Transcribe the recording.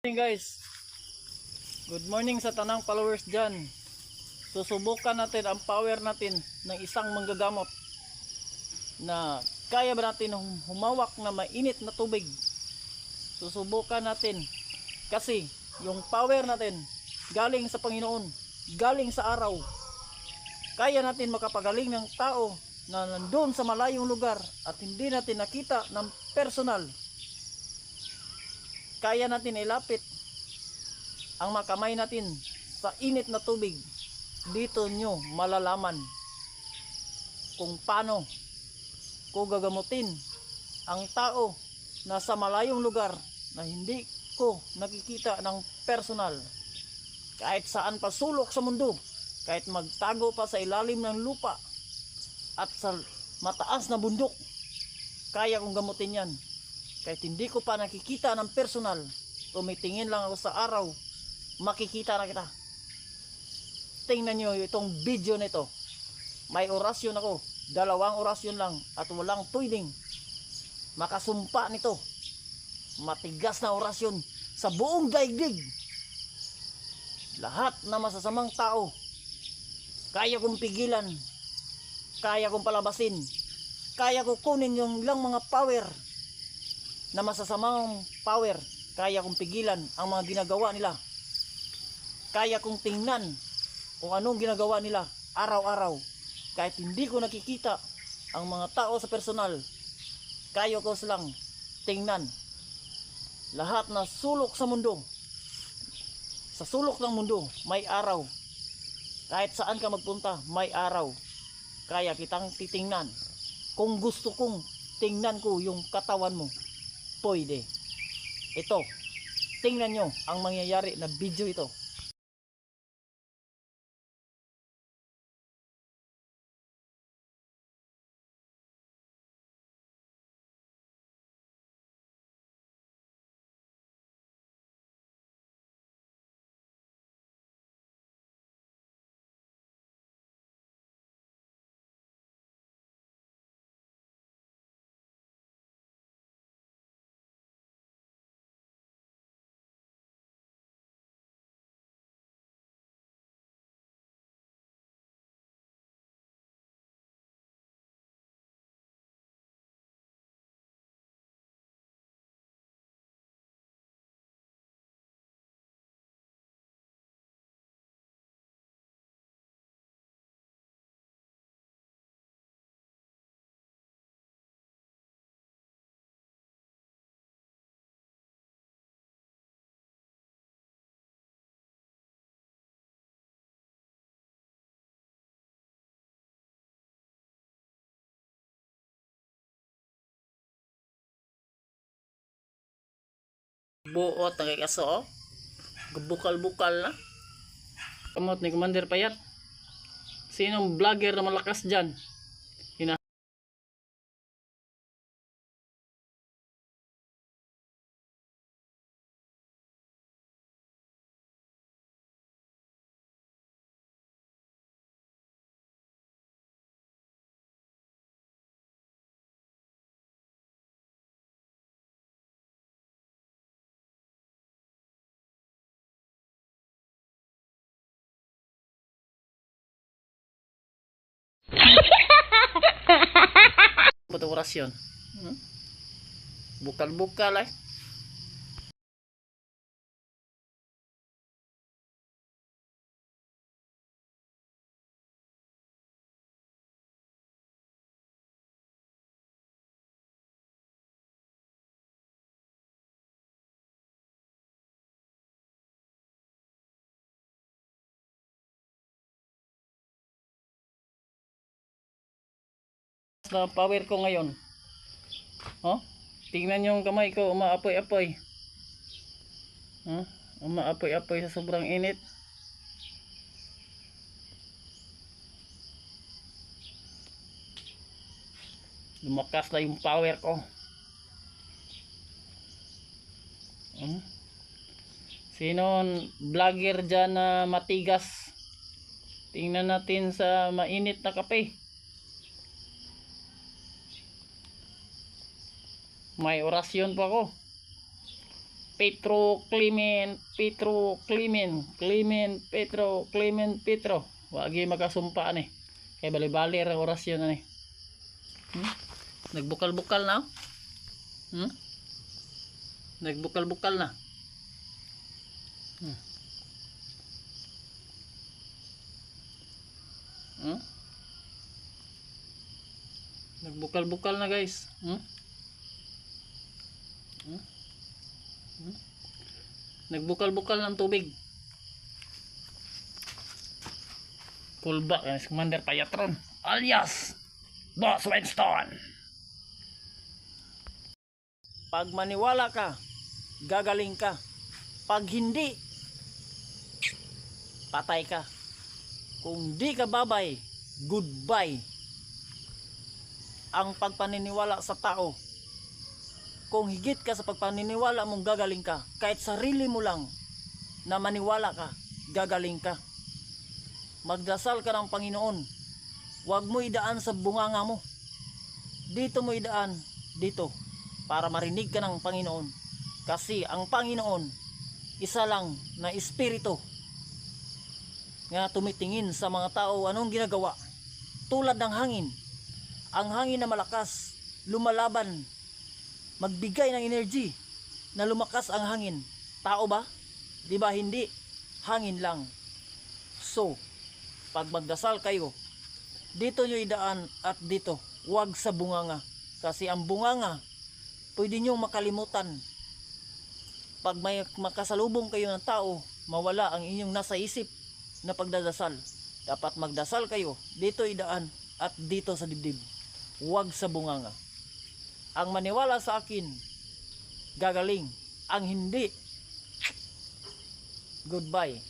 morning guys. Good morning sa tanang followers dyan. Susubukan natin ang power natin ng isang manggagamot na kaya ba natin hum- humawak na mainit na tubig. Susubukan natin kasi yung power natin galing sa Panginoon galing sa araw. Kaya natin makapagaling ng tao na nandun sa malayong lugar at hindi natin nakita ng personal kaya natin ilapit ang makamay natin sa init na tubig. Dito nyo malalaman kung paano ko gagamutin ang tao na sa malayong lugar na hindi ko nakikita ng personal. Kahit saan pa sulok sa mundo kahit magtago pa sa ilalim ng lupa at sa mataas na bundok kaya kong gamutin yan kahit hindi ko pa nakikita ng personal, tumitingin lang ako sa araw, makikita na kita. Tingnan nyo itong video nito. May orasyon ako, dalawang orasyon lang at walang pwedeng makasumpa nito. Matigas na orasyon sa buong daigdig. Lahat na masasamang tao, kaya kong pigilan, kaya kong palabasin, kaya ko kunin yung ilang mga power na masasamang power, kaya kong pigilan ang mga ginagawa nila. Kaya kong tingnan kung anong ginagawa nila araw-araw. Kahit hindi ko nakikita ang mga tao sa personal, kaya ko silang tingnan. Lahat na sulok sa mundo, sa sulok ng mundo, may araw. Kahit saan ka magpunta, may araw. Kaya kitang titingnan. Kung gusto kong tingnan ko yung katawan mo, pwede. Ito, tingnan nyo ang mangyayari na video ito. Buot na kay kaso oh. Bukal-bukal na. Kamot ni Commander Payat. Sinong vlogger na malakas dyan? Buto orasyon. Hmm? Na power ko ngayon. Oh, tingnan yung kamay ko, umaapoy-apoy. Oh, umaapoy-apoy sa sobrang init. Lumakas na yung power ko. Hmm? Sino vlogger dyan na matigas? Tingnan natin sa mainit na kape. May orasyon pa ako. Petro Clement, Petro Clement, Clement, Petro, Clement, Petro. Wagi makasumpa ni. Kay bali-bali ra orasyon na ni. Hmm? Nagbukal-bukal na. oh. Hmm? Nagbukal-bukal na. Hmm. Hmm? Nagbukal-bukal na guys. Hmm? Hmm? Hmm? Nagbukal-bukal ng tubig. Pullback yan si Commander Payatron alias Boss Winston. Pag maniwala ka, gagaling ka. Pag hindi, patay ka. Kung di ka babay, goodbye. Ang pagpaniniwala sa tao, kung higit ka sa pagpaniniwala mong gagaling ka, kahit sarili mo lang na maniwala ka, gagaling ka. Magdasal ka ng Panginoon. Huwag mo idaan sa bunganga mo. Dito mo idaan, dito, para marinig ka ng Panginoon. Kasi ang Panginoon, isa lang na espiritu nga tumitingin sa mga tao anong ginagawa. Tulad ng hangin. Ang hangin na malakas, lumalaban, magbigay ng energy na lumakas ang hangin. Tao ba? Di ba hindi? Hangin lang. So, pag magdasal kayo, dito nyo idaan at dito, huwag sa bunganga. Kasi ang bunganga, pwede nyo makalimutan. Pag may makasalubong kayo ng tao, mawala ang inyong nasa isip na pagdadasal. Dapat magdasal kayo, dito idaan at dito sa dibdib. Huwag sa bunganga. Ang maniwala sa akin, gagaling. Ang hindi, goodbye.